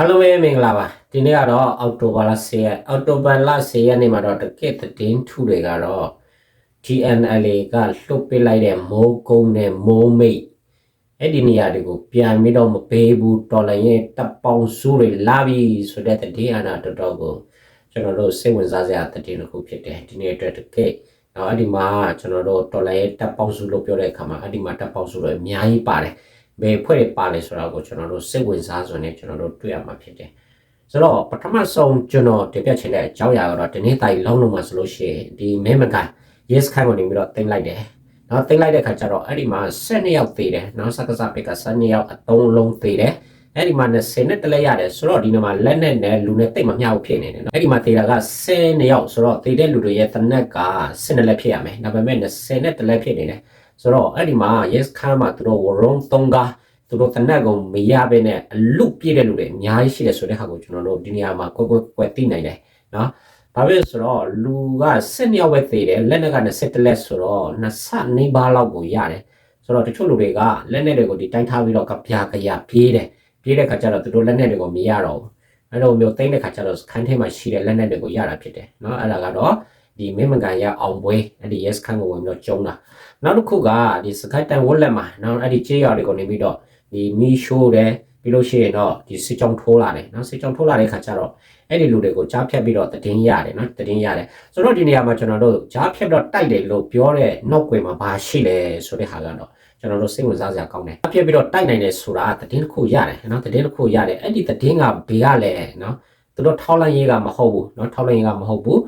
အားလုံးပဲမင်္ဂလာပါဒီနေ့ကတော့အောက်တိုဘာလ10ရက်အောက်တိုဘာလ10ရက်နေ့မှာတော့တကယ့်သတင်းထူတွေကတော့ TNLA ကလှုပ်ပစ်လိုက်တဲ့မိုးကုန်းနဲ့မိုးမိတ်အဲ့ဒီနေရာတွေကိုပြန်ပြီးတော့မပေးဘူးတော်လည်းရဲ့တပ်ပေါင်းစုတွေလာပြီဆိုတဲ့သတင်းအနာတော်တော်ကိုကျွန်တော်တို့စိတ်ဝင်စားစရာသတင်းတစ်ခုဖြစ်တယ်ဒီနေ့အတွက်တကယ့်တော့အဲ့ဒီမှာကျွန်တော်တို့တော်လည်းရဲ့တပ်ပေါင်းစုလို့ပြောတဲ့အခါမှာအဲ့ဒီမှာတပ်ပေါင်းစုတွေအများကြီးပါတယ် ဘယ်ဖွဲ့တွေပါလဲဆိုတာကိုကျွန်တော်တို့စိတ်ဝင်စားစွာနဲ့ကျွန်တော်တို့တွေ့ရမှာဖြစ်တယ်ဆိုတော့ပထမဆုံးကျွန်တော်တင်ပြချင်တဲ့အကြောင်းအရာကတော့ဒီနေ့တိုင်လုံးလုံးမှာဆိုလို့ရှိရင်ဒီမဲမကန် yes ခိုင်ဝင်ပြီးတော့တင်လိုက်တယ်။နော်တင်လိုက်တဲ့ခါကျတော့အဲ့ဒီမှာ12ယောက်သေးတယ်။နော်စက္ကစပက်က12ယောက်အသုံးလုံးသေးတယ်။အဲ့ဒီမှာ20နဲ့တလဲရတယ်ဆိုတော့ဒီနေ့မှာလက်နဲ့နဲ့လူနဲ့တိတ်မမျှဘူးဖြစ်နေတယ်နော်။အဲ့ဒီမှာသေးတာက10ယောက်ဆိုတော့သေးတဲ့လူတွေရဲ့တနက်က12လက်ဖြစ်ရမယ်။ဒါပေမဲ့20နဲ့တလဲဖြစ်နေတယ်။ ဆိုတော့အဲ့ဒီမှာ yes ခန်းမှာသူတို့ wrong တုံးကားသူတို့တနက်ကုန်မရပဲနဲ့အလုပြည့်တဲ့လူတွေအများကြီးရှိတယ်ဆိုတဲ့ဟာကိုကျွန်တော်တို့ဒီနေရာမှာကွက်ကွက်ကွက်သိနိုင်တယ်နော်ဘာဖြစ်ဆိုတော့လူက10ယောက်ပဲသေးတယ်လက်နဲ့က21လက်ဆိုတော့နှစ်ဆနေပါလောက်ကိုရတယ်ဆိုတော့တချို့လူတွေကလက်နဲ့တွေကိုဒီတိုင်းထားပြီးတော့ကပြာကရပြေးတယ်ပြေးတဲ့ခါကျတော့သူတို့လက်နဲ့တွေကိုမရတော့ဘူးအဲ့လိုမျိုးတိမ့်တဲ့ခါကျတော့ခန်းထဲမှာရှိတဲ့လက်နဲ့တွေကိုရတာဖြစ်တယ်နော်အဲ့ဒါကတော့ ဒီမင်းမကန်ရအောင်ပွဲအဲ့ဒီ yes ခန့်ကိုဝင်ပြီးတော့ကျုံးတာနောက်တစ်ခုကဒီ sky time wallet မှာနောက်အဲ့ဒီကြေးရတွေကနေပြီးတော့ဒီမီရှိုးတယ်ပြီးလို့ရှိရင်တော့ဒီစစ်ကြောင်းထိုးလာတယ်နော်စစ်ကြောင်းထိုးလာတဲ့ခါကျတော့အဲ့ဒီလူတွေကိုကြားဖြတ်ပြီးတော့တည်င်းရတယ်နော်တည်င်းရတယ်ဆိုတော့ဒီနေရာမှာကျွန်တော်တို့ကြားဖြတ်တော့တိုက်တယ်လို့ပြောတဲ့နောက်ွယ်မှာဘာရှိလဲဆိုတဲ့ဟာကတော့ကျွန်တော်တို့စိတ်ဝင်စားစရာကောင်းတယ်ကြားဖြတ်ပြီးတော့တိုက်နိုင်တယ်ဆိုတာတည်င်းတစ်ခုရတယ်နော်တည်င်းတစ်ခုရတယ်အဲ့ဒီတည်င်းကဘေးကလည်းနော်သူတို့ထောက်လိုက်ရေးကမဟုတ်ဘူးနော်ထောက်လိုက်ရေးကမဟုတ်ဘူး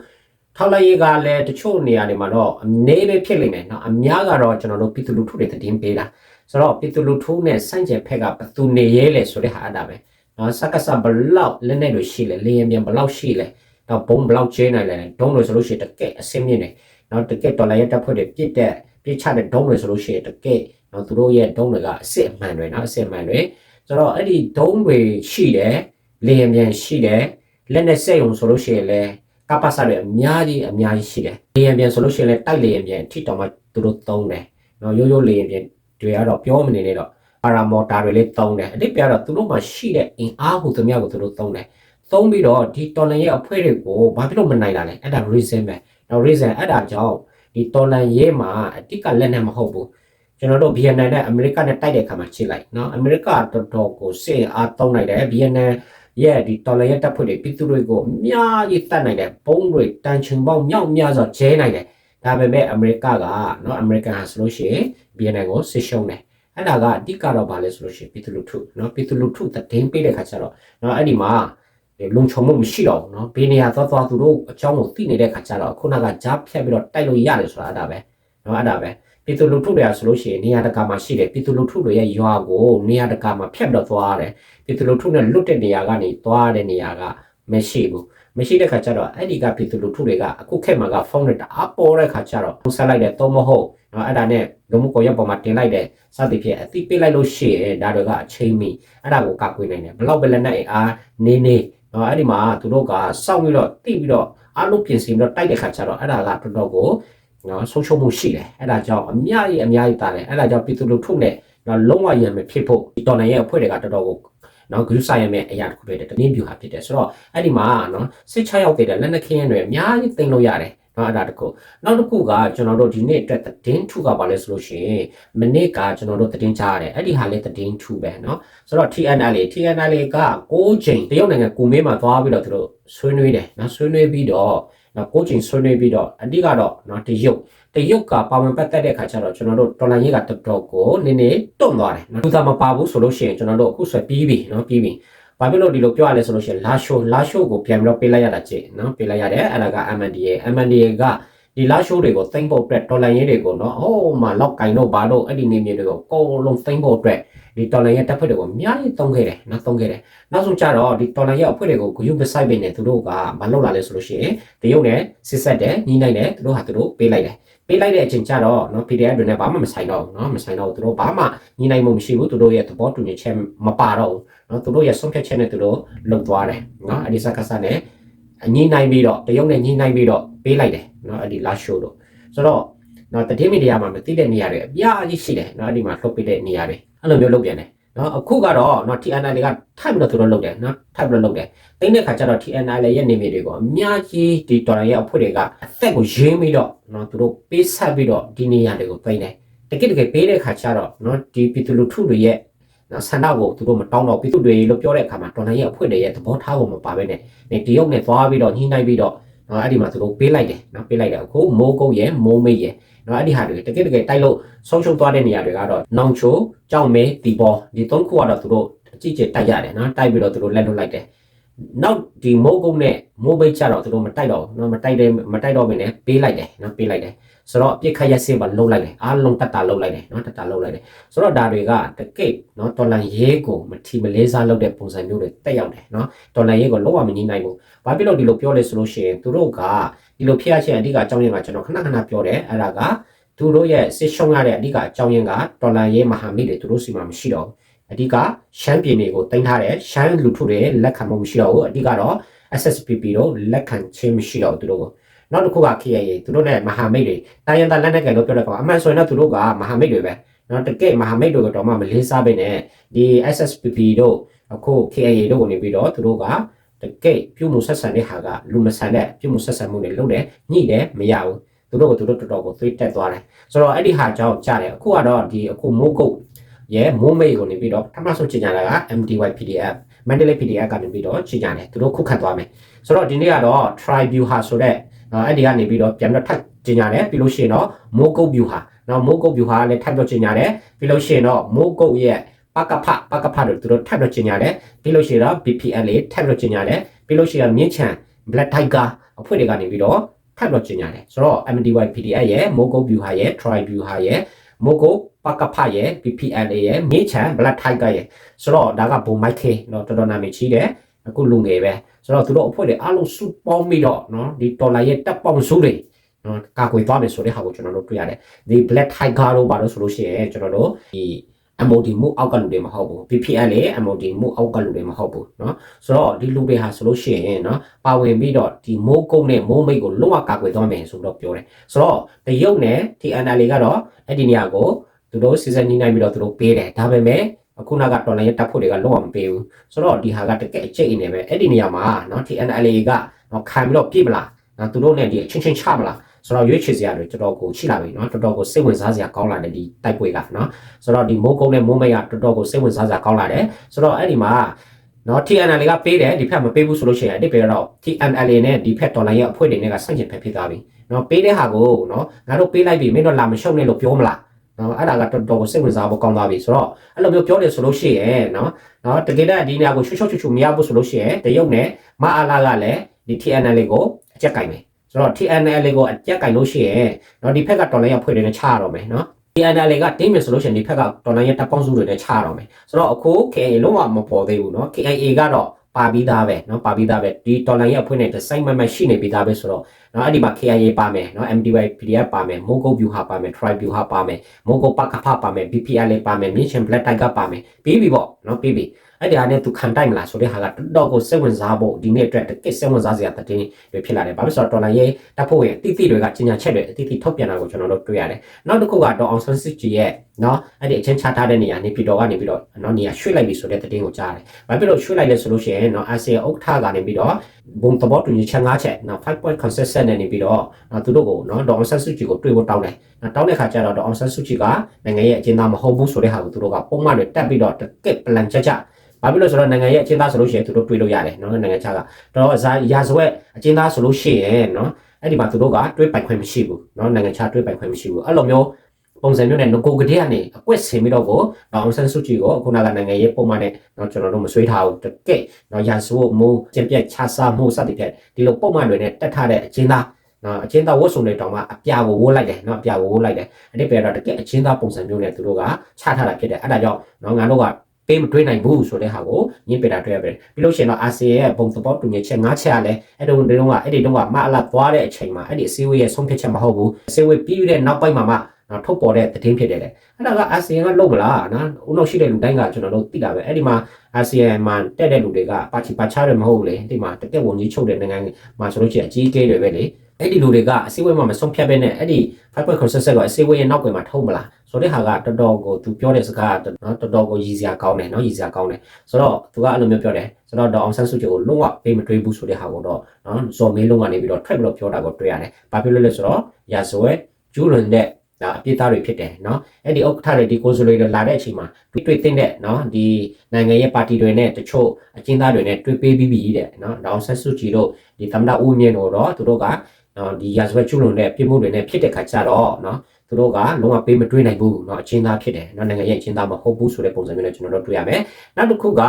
ထောက်လိုက်ရေးကလည်းတချို့နေရာတွေမှာတော့အနေပဲဖြစ်လိမ့်မယ်နော်အများကတော့ကျွန်တော်တို့ပြည်သူလူထုတွေတည်င်းပေးတာဆိုတော့ပြည်သူလူထုနဲ့စန့်ကျင်ဖက်ကဘသူနေရဲလဲဆိုတဲ့ဟာအဲ့ဒါပဲနော်စက္ကစဘလောက်လက်နဲ့တွေရှိလဲလေရင်ပြန်ဘလောက်ရှိလဲတော့ဘုံဘလောက်ကျင်းနိုင်လဲဒုံးလို့ဆိုလို့ရှိရင်တကက်အစင်းမြင့်တယ်နော်တကက်ဒေါ်လာရဲ့တက်ဖွဲ့တွေပြစ်တဲ့ပြစ်ချတဲ့ဒုံးလို့ဆိုလို့ရှိရင်တကက်နော်သူတို့ရဲ့ဒုံးတွေကအစ်အမှန်တွေနော်အစ်အမှန်တွေဆိုတော့အဲ့ဒီဒုံးတွေရှိတယ်လေရင်ပြန်ရှိတယ်လက်နဲ့စက်ုံဆိုလို့ရှိရင်လဲ ကပ္ပစတွေအများကြီးအများကြီးရှိတယ်လေယာဉ်ပြန်ဆိုလို့ရှိရင်လည်းတိုက်လေယာဉ်ပြန်ထိတောင်မှသူတို့သုံးတယ်နော်ရိုးရိုးလေယာဉ်ပြန်တွေကတော့ပြောမနေနဲ့တော့ပါရာမော်တာတွေလည်းသုံးတယ်အတိပြတော့သူတို့မှာရှိတဲ့အင်အားကိုသူများကိုသူတို့သုံးတယ်သုံးပြီးတော့ဒီတော်လန်ရဲ့အဖွဲ့တွေကိုဘာဖြစ်လို့မနိုင်တာလဲအဲ့ဒါ reason ပဲနော် reason အဲ့ဒါကြောင့်ဒီတော်လန်ရဲ့မှာအတိကလက်နဲ့မဟုတ်ဘူးကျွန်တော်တို့ဗီယက်နမ်နဲ့အမေရိကနဲ့တိုက်တဲ့အခါမှာချစ်လိုက်နော်အမေရိကတော်တော်ကိုစစ်အားသုံးလိုက်တယ်ဗီယက်နမ် ရဲ့ဒီတော်လရဲ့တပ်ဖွဲ့တွေပြည်သူတွေကိုအများကြီးတတ်နိုင်တယ်ဘုံတွေတန်ချုံပေါင်းမြောက်များစွာကျဲနိုင်တယ်ဒါပေမဲ့အမေရိကကနော်အမေရိကန်ဟာဆိုလို့ရှိရင်ဗီယက်နမ်ကိုဆစ်ရှုံးတယ်အဲ့ဒါကအဓိကတော့ဘာလဲဆိုလို့ရှိရင်ပြည်သူလူထုနော်ပြည်သူလူထုတည်င်းပေးတဲ့ခါကျတော့နော်အဲ့ဒီမှာလုံခြုံမှုမရှိတော့ဘူးနော်ဘေးနေရာသွားသွားသူတို့အကြောင်းကိုသိနေတဲ့ခါကျတော့ခုနကကြားဖြတ်ပြီးတော့တိုက်လို့ရတယ်ဆိုတာအဲ့ဒါပဲနော်အဲ့ဒါပဲ ပြည်သူလူထုတွေကဆိုလို့ရှိရင်နေရာတကာမှာရှိတယ်ပြည်သူလူထုတွေရဲ့ရွာကိုနေရာတကာမှာဖျက်တော့သွားတယ်ပြည်သူလူထုနဲ့လွတ်တဲ့နေရာကနေသွားတဲ့နေရာကမရှိဘူးမရှိတဲ့ခါကျတော့အဲ့ဒီကပြည်သူလူထုတွေကအခုခေတ်မှာကဖုန်းနဲ့တအားပေါ်တဲ့ခါကျတော့ဖုန်းဆက်လိုက်တယ်တော့မဟုတ်နော်အဲ့ဒါနဲ့လူမှုကွန်ရက်ပေါ်မှာတင်လိုက်တယ်စသဖြင့်အတိပေးလိုက်လို့ရှိရင်ဒါတွေကအချိန်မီအဲ့ဒါကိုကကွေးနိုင်တယ်ဘလောက်ပဲလက်နဲ့အားနေနေနော်အဲ့ဒီမှာသူတို့ကစောင့်ပြီးတော့တိပြီးတော့အားလုံးပြင်ဆင်ပြီးတော့တိုက်တဲ့ခါကျတော့အဲ့ဒါကတော်တော်ကို နော်ဆုံးရှုံးမှုရှိတယ်အဲ့ဒါကြောင့်အများကြီးအများကြီးတာတယ်အဲ့ဒါကြောင့်ပြည်သူလူထုနဲ့နော်လုံးဝရံမဖြစ်ဖို့ဒီတော်နိုင်ရဲ့အဖွဲ့တွေကတော်တော်ကိုနော်ဂရုစိုက်ရမယ့်အရာတစ်ခုဖြစ်တယ်တနည်းပြူဟာဖြစ်တယ်ဆိုတော့အဲ့ဒီမှာနော်စစ်ချရောက်တဲ့လက်နက်ခင်းရတွေအများကြီးတင်လို့ရတယ်နော်အဲ့ဒါတခုနောက်တစ်ခုကကျွန်တော်တို့ဒီနေ့အတွက်သတင်းထူကပါလဲဆိုလို့ရှိရင်မနေ့ကကျွန်တော်တို့သတင်းကြားရတယ်အဲ့ဒီဟာလေးသတင်းထူပဲနော်ဆိုတော့ TNL TNL က6ချိန်တရုတ်နိုင်ငံကူမေးမှာသွားပြီးတော့သူတို့ဆွေးနွေးတယ်နော်ဆွေးနွေးပြီးတော့ နော်6ချိန်ဆွေးနွေးပြီးတော့အဓိကတော့နော်တရုတ်တရုတ်ကပါဝင်ပတ်သက်တဲ့အခါကျတော့ကျွန်တော်တို့ဒေါ်လာရေးကတော်တော်ကိုနည်းနည်းတွန့်သွားတယ်နော်သူသာမပါဘူးဆိုလို့ရှိရင်ကျွန်တော်တို့အခုဆွဲပြီးပြီနော်ပြီးပြီဘာဖြစ်လို့ဒီလိုပြောရလဲဆိုလို့ရှိရင်လာရှိုးလာရှိုးကိုပြန်ပြီးတော့ပေးလိုက်ရတာကြည့်နော်ပေးလိုက်ရတယ်အဲ့ဒါက MNDA MNDA ကဒီလာရှိုးတွေကိုသိမ့်ဖို့အတွက်ဒေါ်လာရင်းတွေကိုနော်ဟိုးမှာလောက်ကင်တော့ဘာလို့အဲ့ဒီနေမြေတွေကိုအကုန်လုံးသိမ့်ဖို့အတွက် ဒီဒေါ်လာရင်းတပ်ဖွဲ့တွေကိုအများကြီးသုံးခဲ့တယ်နော်သုံးခဲ့တယ်နောက်ဆုံးကျတော့ဒီဒေါ်လာရင်းအဖွဲ့တွေကိုဂရုမစိုက်ပဲနဲ့သူတို့ကမလုပ်လာလဲဆိုလို့ရှိရင်တရုတ်နဲ့စစ်ဆက်တယ်ညီနိုင်တယ်သူတို့ဟာသူတို့ပေးလိုက်တယ်ပေးလိုက်တဲ့အချိန်ကျတော့နော် PDF တွေနဲ့ဘာမှမဆိုင်တော့ဘူးနော်မဆိုင်တော့ဘူးသူတို့ဘာမှညီနိုင်မှုမရှိဘူးသူတို့ရဲ့သဘောတူညီချက်မပါတော့ဘူးနော်သူတို့ရဲ့ဆုံးဖြတ်ချက်နဲ့သူတို့လုံသွားတယ်နော်အဒီစကားစနဲ့ညှိနိုင်ပြီးတော့တရုတ်နဲ့ညှိနိုင်ပြီးတော့ပေးလိုက်တယ်နော်အဒီလာရှိုးတော့ဆိုတော့နော်တတိမီဒီယာမှာမသိတဲ့နေရာတွေအများကြီးရှိတယ်နော်အဒီမှာလှုပ်ပေးတဲ့နေရာတွေ အဲ့လိုမျိုးလုပ်ပြန်တယ်နော်အခုကတော့နော် TNL ကထိုက်ပြီးတော့သူတို့လုပ်တယ်နော်ထိုက်ပြီးတော့လုပ်တယ်တိတ်တဲ့ခါကျတော့ TNL ရဲ့နေမြေတွေကိုအများကြီးဒီတော်ရရဲ့အဖွဲ့တွေကအသက်ကိုရင်းပြီးတော့နော်သူတို့ပေးဆက်ပြီးတော့ဒီနေရာတွေကိုသိမ်းတယ်တကယ်တကယ်ပေးတဲ့ခါကျတော့နော်ဒီပြည်သူလူထုတွေရဲ့နော်ဆန္ဒကိုသူတို့မတောင်းတော့ပြည်သူတွေလို့ပြောတဲ့အခါမှာတော်လိုင်းရဲ့အဖွဲ့တွေရဲ့သဘောထားကိုမပါဘဲနဲ့နေတရုတ်နဲ့သွားပြီးတော့ညှိနှိုင်းပြီးတော့နော်အဲ့ဒီမှာသူတို့ပေးလိုက်တယ်နော်ပေးလိုက်တယ်အခုမိုးကုတ်ရဲ့မိုးမိတ်ရဲ့ နော်အဲ့ဒီဟာတွေတကယ်တကယ်တိုက်လို့ဆုံးရှုံးသွားတဲ့နေရာတွေကတော့နောင်ချိုကြောက်မဲဒီပေါ်ဒီသုံးခုကတော့သူတို့အကြည့်ကြတိုက်ရတယ်နော်တိုက်ပြီးတော့သူတို့လက်လွတ်လိုက်တယ်နောက်ဒီမိုးကုတ်နဲ့မိုးမိတ်ကျတော့သူတို့မတိုက်တော့ဘူးနော်မတိုက်တယ်မတိုက်တော့ဘဲနဲ့ပေးလိုက်တယ်နော်ပေးလိုက်တယ်ဆိုတော့ပြစ်ခတ်ရက်စင်ပါလုံးလိုက်တယ်အားလုံးတတ်တာလုံးလိုက်တယ်နော်တတ်တာလုံးလိုက်တယ်ဆိုတော့ဒါတွေကတကိတ်နော်တော်လန်ရဲကိုမထီမလေးစားလုပ်တဲ့ပုံစံမျိုးတွေတက်ရောက်တယ်နော်တော်လန်ရဲကိုလုံးဝမငြိနိုင်ဘူး ဘာဖြစ်လို့ဒီလိုပြောလဲဆိုလို့ရှိရင်သူတို့ကဒီလိုဖြစ်ရခြင်းအဓိကအကြောင်းရင်းကကျွန်တော်ခဏခဏပြောတယ်အဲ့ဒါကသူတို့ရဲ့စစ်ရှုံးရတဲ့အဓိကအကြောင်းရင်းကတော်လန်ရဲမဟာမိတ်တွေသူတို့စီမှာမရှိတော့ဘူးအဓိကရှမ်းပြည်နယ်ကိုတင်ထားတဲ့ရှမ်းလူထုတွေလက်ခံမှုမရှိတော့ဘူးအဓိကတော့ SSPP တို့လက်ခံခြင်းမရှိတော့ဘူးသူတို့ကိုနောက်တစ်ခုက KIA သူတို့နဲ့မဟာမိတ်တွေတိုင်းရင်းသားလက်နက်ကိုင်လို့ပြောတဲ့ကောင်အမှန်ဆိုရင်တော့သူတို့ကမဟာမိတ်တွေပဲနော်တကယ်မဟာမိတ်တွေကိုတော့မှမလေးစားပဲနဲ့ဒီ SSPP တို့အခု KIA တို့ကိုနေပြီးတော့သူတို့က တကယ်ပြုမှုဆက်ဆံတဲ့ဟာကလူမဆန်တဲ့ပြုမှုဆက်ဆံမှုတွေလုပ်တယ်ညှိတယ်မရဘူးသူတို့ကသူတို့တော်တော်ကိုသွေးတက်သွားတယ်ဆိုတော့အဲ့ဒီဟာကြောင့်ကြားတယ်အခုကတော့ဒီအခုမိုးကုတ်ရဲ့မိုးမိတ်ကိုနေပြီးတော့ပထမဆုံးချိန်ကြတာက MDY PDF Mandalay PDF ကနေပြီးတော့ချိန်ကြတယ်သူတို့ခုခတ်သွားမယ်ဆိုတော့ဒီနေ့ကတော့ Tribute ဟာဆိုတဲ့နော်အဲ့ဒီကနေပြီးတော့ပြန်ပြီးတော့ထပ်ကျင်ရတယ်ပြီးလို့ရှိရင်တော့မိုးကုတ် view ဟာနော်မိုးကုတ် view ဟာလည်းထပ်ပြီးတော့ကျင်ရတယ်ပြီးလို့ရှိရင်တော့မိုးကုတ်ရဲ့ ပကဖပကဖတို့သူတို့ထပ်ပြီးတော့ကျင်ရတယ်ပြီးလို့ရှိရင်တော့ BPL လေးထပ်ပြီးတော့ကျင်ရတယ်ပြီးလို့ရှိရင်မြင့်ချံ Black Tiger အဖွဲ့တွေကနေပြီးတော့ထပ်ပြီးတော့ကျင်ရတယ်ဆိုတော့ MDY PDF ရဲ့မိုးကုတ် view ဟာရဲ့ Tri view ဟာရဲ့မိုးကုတ်ပကဖရဲ့ BPL ရဲ့မြင့်ချံ Black Tiger ရဲ့ဆိုတော့ဒါကဘုံမိုက်ခေနော်တော်တော်နာမည်ကြီးတယ်အခုလူငယ်ပဲဆိုတော့သူတို့အဖွဲ့တွေအားလုံးစုပေါင်းပြီးတော့နော်ဒီတော်လာရဲ့တပ်ပေါင်းစုတွေနော်ကာကွယ်သွားမယ်ဆိုတဲ့ဟာကိုကျွန်တော်တို့တွေ့ရတယ်ဒီ Black Tiger တို့ဘာလို့ဆိုလို့ရှိရင်ကျွန်တော်တို့ဒီ MOD မှုအောက်ကလူတွေမဟုတ်ဘူး PPL လေ MOD မှုအောက်ကလူတွေမဟုတ်ဘူးเนาะဆိုတော့ဒီလူတွေဟာဆိုလို့ရှိရင်เนาะပါဝင်ပြီးတော့ဒီမိုးကုန်းနဲ့မိုးမိတ်ကိုလုံးဝကာကွယ်သွားမယ်ဆိုတော့ပြောတယ်ဆိုတော့တရုတ်နဲ့ TNL ကတော့အဲ့ဒီနေရာကိုသူတို့စီစဉ်နေနိုင်ပြီးတော့သူတို့ပေးတယ်ဒါပေမဲ့အခုနကတော်လိုင်းရဲ့တပ်ဖွဲ့တွေကလုံးဝမပေးဘူးဆိုတော့ဒီဟာကတကယ်အကျိတ်နေပဲအဲ့ဒီနေရာမှာเนาะ TNL ကတော့ခံပြီးတော့ပြစ်မလားနော်သူတို့နဲ့ဒီအချင်းချင်းချမလား ဆိုတော့ရွေးချယ်စရာတွေတော်တော်ကိုရှိလာပြီเนาะတော်တော်ကိုစိတ်ဝင်စားစရာကောင်းလာတယ်ဒီတိုက်ပွဲကเนาะဆိုတော့ဒီမိုးကုန်းနဲ့မိုးမိတ်ကတော်တော်ကိုစိတ်ဝင်စားစရာကောင်းလာတယ်ဆိုတော့အဲ့ဒီမှာနော် TNL ကပေးတယ်ဒီဖက်မပေးဘူးဆိုလို့ရှိရင်အတိတ်ပဲတော့ TNL နဲ့ဒီဖက်တော်လိုင်းရဲ့အဖွဲ့တွေနဲ့ကဆန့်ကျင်ဖက်ဖြစ်သွားပြီနော်ပေးတဲ့ဟာကိုနော်ငါတို့ပေးလိုက်ပြီမင်းတို့လာမရှုပ်နဲ့လို့ပြောမလားနော်အဲ့ဒါကတော်တော်ကိုစိတ်ဝင်စားဖို့ကောင်းသွားပြီဆိုတော့အဲ့လိုမျိုးပြောတယ်ဆိုလို့ရှိရင်နော်နော်တကယ်တော့ဒီနေရာကိုရှုပ်ရှုပ်ချူချူမရဘူးဆိုလို့ရှိရင်တရုတ်နဲ့မအားလာကလည်းဒီ TNL ကိုအကြက်ကင်မယ် ဆိုတော့ TNL ကိုအကြက်ကင်လို့ရှိရင်နော်ဒီဖက်ကတော်လိုင်းရဲ့အဖွဲ့တွေနဲ့ချရတော့မယ်နော် TNL ကတင်းမယ်ဆိုလို့ရှိရင်ဒီဖက်ကတော်လိုင်းရဲ့တပ်ပေါင်းစုတွေနဲ့ချရတော့မယ်ဆိုတော့အခု KA လုံးဝမပေါ်သေးဘူးနော် KIA ကတော့ပါပြီးသားပဲเนาะပါပြီးသားပဲဒီတော်လိုင်းရဲ့အဖွဲ့နဲ့ဒီဇိုင်းမမရှိနေပြီးသားပဲဆိုတော့เนาะအဲ့ဒီမှာ KIA ပါမယ်เนาะ MDY PDF ပါမယ် Mogo View ဟာပါမယ် Tri View ဟာပါမယ် Mogo Pakapha ပါမယ် BPL ပါမယ် Mission Black Tiger ပါမယ်ပြီးပြီပေါ့เนาะပြီးပြီ အဲ့ဒီဟာနဲ့သူခံတိုက်မလားဆိုတဲ့ဟာကတော့ကိုစိတ်ဝင်စားဖို့ဒီနေ့အတွက်တကယ်စိတ်ဝင်စားစရာတည်င်းတွေဖြစ်လာတယ်ဘာဖြစ်ဆိုတော့တော်လိုင်းရဲ့တပ်ဖို့ရဲ့အသီးသီးတွေကကြီးညာချက်တွေအသီးသီးထုတ်ပြန်တာကိုကျွန်တော်တို့တွေ့ရတယ်နောက်တစ်ခုကတော့အောင်ဆန်းစစ်ကြီးရဲ့နော်အဲ့ဒီအချင်းချထားတဲ့နေရာနေပြည်တော်ကနေပြီးတော့နော်နေရာရွှေ့လိုက်ပြီဆိုတဲ့တည်င်းကိုကြားတယ်ဘာဖြစ်လို့ရွှေ့လိုက်လဲဆိုလို့ရှိရင်နော် ASEAN ဥက္ကဋ္ဌကနေပြီးတော့ဘုံသဘောတူညီချက်၅ချက်နော်5 point consensus နဲ့နေပြီးတော့သူတို့ကိုနော်ဒေါအောင်ဆန်းစုကြည်ကိုတွေ့ဖို့တောင်းတယ်တောင်းတဲ့ခါကျတော့ဒေါအောင်ဆန်းစုကြည်ကနိုင်ငံရဲ့အကျဉ်းသားမဟုတ်ဘူးဆိုတဲ့ဟာကိုသူတို့ကပုံမှန်တွေတက်ပြီးတော့တကက် plan ချက်ချက် ဘာဖြစ်လို့ဆိုတော့နိုင်ငံရဲ့အကျဉ်းသားဆိုလို့ရှိရင်သူတို့တွေးလို့ရတယ်နော်နိုင်ငံခြားကတော့ဇာရာဇဝက်အကျဉ်းသားဆိုလို့ရှိရင်နော်အဲ့ဒီမှာသူတို့ကတွေးပိုင်ခွင့်မရှိဘူးနော်နိုင်ငံခြားတွေးပိုင်ခွင့်မရှိဘူးအဲ့လိုမျိုးပုံစံမျိုးနဲ့ငကိုကတဲ့ကနေအကွက်ဆင်ပြီးတော့ကိုအောင်ဆန်းစုကြည်ကိုခုနကနိုင်ငံရေးပုံမှန်နဲ့တော့ကျွန်တော်တို့မဆွေးထားဘူးတကယ်တော့ရာဇဝတ်မှုကျင့်ပြတ်ခြားစားမှုစသဖြင့်ဒီလိုပုံမှန်တွေနဲ့တက်ထားတဲ့အကျဉ်းသားနော်အချင်းသားဝတ်စုံတွေတောင်မှအပြာကိုဝိုးလိုက်တယ်နော်အပြာကိုဝိုးလိုက်တယ်အဲ့ဒီပဲတော့တကယ်အချင်းသားပုံစံမျိုးနဲ့သူတို့ကချထားတာဖြစ်တယ်အဲ့ဒါကြောင့်နော်ငါတို့က ပေးမတွေးနိုင်ဘူးဆိုတဲ့ဟာကိုညှိပတာတွေ့ရပါတယ်ပြီးလို့ရှိရင်တော့အာဆီယံရဲ့ဘုံသဘောတူညီချက်၅ချက်လည်းအဲ့တုန်းဒီတုန်းကအဲ့ဒီတုန်းကမအလာသွားတဲ့အချိန်မှာအဲ့ဒီအစည်းအဝေးရဲ့ဆုံးဖြတ်ချက်မဟုတ်ဘူးအစည်းအဝေးပြီးတဲ့နောက်ပိုင်းမှာမှနော်ထုတ်ပေါ်တဲ့သတင်းဖြစ်တယ်လေအဲ့ဒါကအာဆီယံကလုပ်မလားနော်ဦးနောက်ရှိတဲ့လူတိုင်းကကျွန်တော်တို့သိတာပဲအဲ့ဒီမှာအာဆီယံမှာတက်တဲ့လူတွေကပါချီပါချားတွေမဟုတ်ဘူးလေဒီမှာတကက်ဝန်ကြီးချုပ်တဲ့နိုင်ငံမှာဆိုလို့ရှိရင်အကြီးအကဲတွေပဲလေ အဲ့ဒီလူတွေကအစည်းအဝေးမှာမဆုံးဖြတ်ဘဲနဲ့အဲ့ဒီ5 point consensus ကိုအစည်းအဝေးရဲ့နောက်ွယ်မှာထုတ်မလားဆိုတဲ့ဟာကတော်တော်ကိုသူပြောတဲ့စကားကနော်တော်တော်ကိုရည်စရာကောင်းတယ်နော်ရည်စရာကောင်းတယ်ဆိုတော့သူကအဲ့လိုမျိုးပြောတယ်ဆိုတော့ဒေါအောင်ဆန်းစုကြည်ကိုလုံးဝပေးမတွေးဘူးဆိုတဲ့ဟာကိုတော့နော်ဇော်မင်းလုံးကနေပြီးတော့ထွက်ပြီးတော့ပြောတာကိုတွေ့ရတယ်ဘာဖြစ်လို့လဲဆိုတော့ရာဇဝဲကျူးလွန်တဲ့ဒါအပြစ်သားတွေဖြစ်တယ်နော်အဲ့ဒီဥက္ကဋ္ဌတွေဒီကိုယ်ဆိုလေးတွေလာတဲ့အချိန်မှာတွေ့တွေ့တဲ့နော်ဒီနိုင်ငံရဲ့ပါတီတွေနဲ့တချို့အကျဉ်းသားတွေနဲ့တွေ့ပေးပြီးပြီတဲ့နော်ဒေါအောင်ဆန်းစုကြည်တို့ဒီသမ္မတဦးမြင့်တို့တော့သူတို့က နော်ဒီရာဇဝဲကျူးလွန်တဲ့ပြစ်မှုတွေနဲ့ဖြစ်တဲ့ခါကျတော့နော်သူတို့ကလုံးဝပေးမတွေးနိုင်ဘူးเนาะအချင်းသားဖြစ်တယ်เนาะနိုင်ငံရဲ့အချင်းသားမဟုတ်ဘူးဆိုတဲ့ပုံစံမျိုးနဲ့ကျွန်တော်တို့တွေ့ရမယ်နောက်တစ်ခုက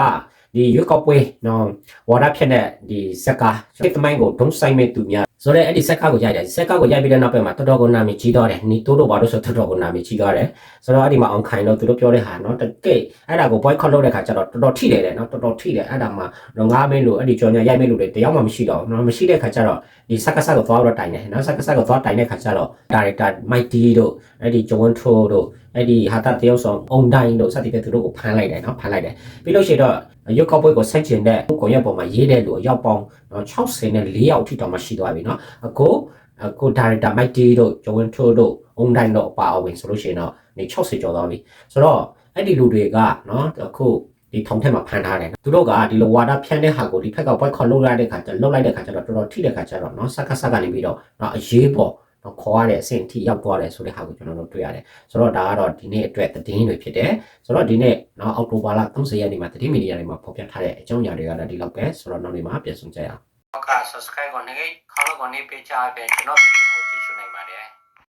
ဒီရွက်ကောက်ပွဲနော်ဝါဒဖြတ်တဲ့ဒီဇက်ကာခေတ်သမိုင်းကိုဒုံးဆိုင်မဲ့သူများဆိုတော့အဲ့ဒီဇက်ကာကိုရိုက်တယ်ဇက်ကာကိုရိုက်ပြီးတဲ့နောက်ပိုင်းမှာတော်တော်ကိုနာမည်ကြီးတော့တယ်နီတိုးတို့ဘာလို့ဆိုတော်တော်ကိုနာမည်ကြီးတော့တယ်ဆိုတော့အဲ့ဒီမှာအောင်ခိုင်တော့သူတို့ပြောတဲ့ဟာနော်တကယ်အဲ့ဒါကို boycott လုပ်တဲ့ခါကျတော့တော်တော်ထိတယ်တဲ့နော်တော်တော်ထိတယ်အဲ့ဒါမှာတော့ငားမင်းလို့အဲ့ဒီကြော်ညာရိုက်မင်းလို့တယောက်မှမရှိတော့နော်မရှိတဲ့ခါကျတော့ဒီဇက်ကဆာကိုသွားတော့တိုင်တယ်နော်ဇက်ကဆာကိုသွားတိုင်တဲ့ခါကျတော့ director mighty တို့အဲ့ဒီဂျွန်ထိုတို့ အဲ့ဒီဟာတာတယောက်ဆောင်အွန်တိုင်းလို့စသဖြင့်သူတို့ကိုဖမ်းလိုက်တယ်နော်ဖမ်းလိုက်တယ်ပြီးလို့ရှိရင်တော့ရုပ်ကောက်ပွဲကိုဆန့်ကျင်တဲ့ကွန်ရက်ပေါ်မှာရေးတဲ့လူအယောက်ပေါင်း64ယောက်အထိတောင်မှရှိသွားပြီနော်အခုကိုဒါရိုက်တာမိုက်တီတို့ဂျော်ဝင်ထိုးတို့အွန်တိုင်းတို့အပါအဝင်ဆိုလို့ရှိရင်တော့နေ60ကျော်သွားပြီဆိုတော့အဲ့ဒီလူတွေကနော်အခုဒီထုံထက်မှာဖန်ထားတယ်သူတို့ကဒီလိုဝါဒဖြန့်တဲ့ဟာကိုဒီဖက်ကဘွိုက်ခေါ်လုပ်လိုက်တဲ့ခါကျလုပ်လိုက်တဲ့ခါကျတော့တော်တော်ထိတဲ့ခါကျတော့နော်စက္ကစက္ကနေပြီးတော့နော်အရေးပေါ် နော်ခေါ်ရတဲ့အဆင့်ထိရောက်သွားတယ်ဆိုတဲ့ဟာကိုကျွန်တော်တို့တွေ့ရတယ်ဆိုတော့ဒါကတော့ဒီနေ့အတွက်သတင်းတွေဖြစ်တယ်ဆိုတော့ဒီနေ့နော်အောက်တိုဘာလ30ရက်နေ့မှာသတင်းမီဒီယာတွေမှာဖော်ပြထားတဲ့အကြောင်းအရာတွေကလည်းဒီလောက်ပဲဆိုတော့နောက်နေ့မှာပြန်ဆုံကြရအောင်က subscribe ကိုနေခါလို့ကိုနေပေးချပေးကျွန်တော်ဗီဒီယို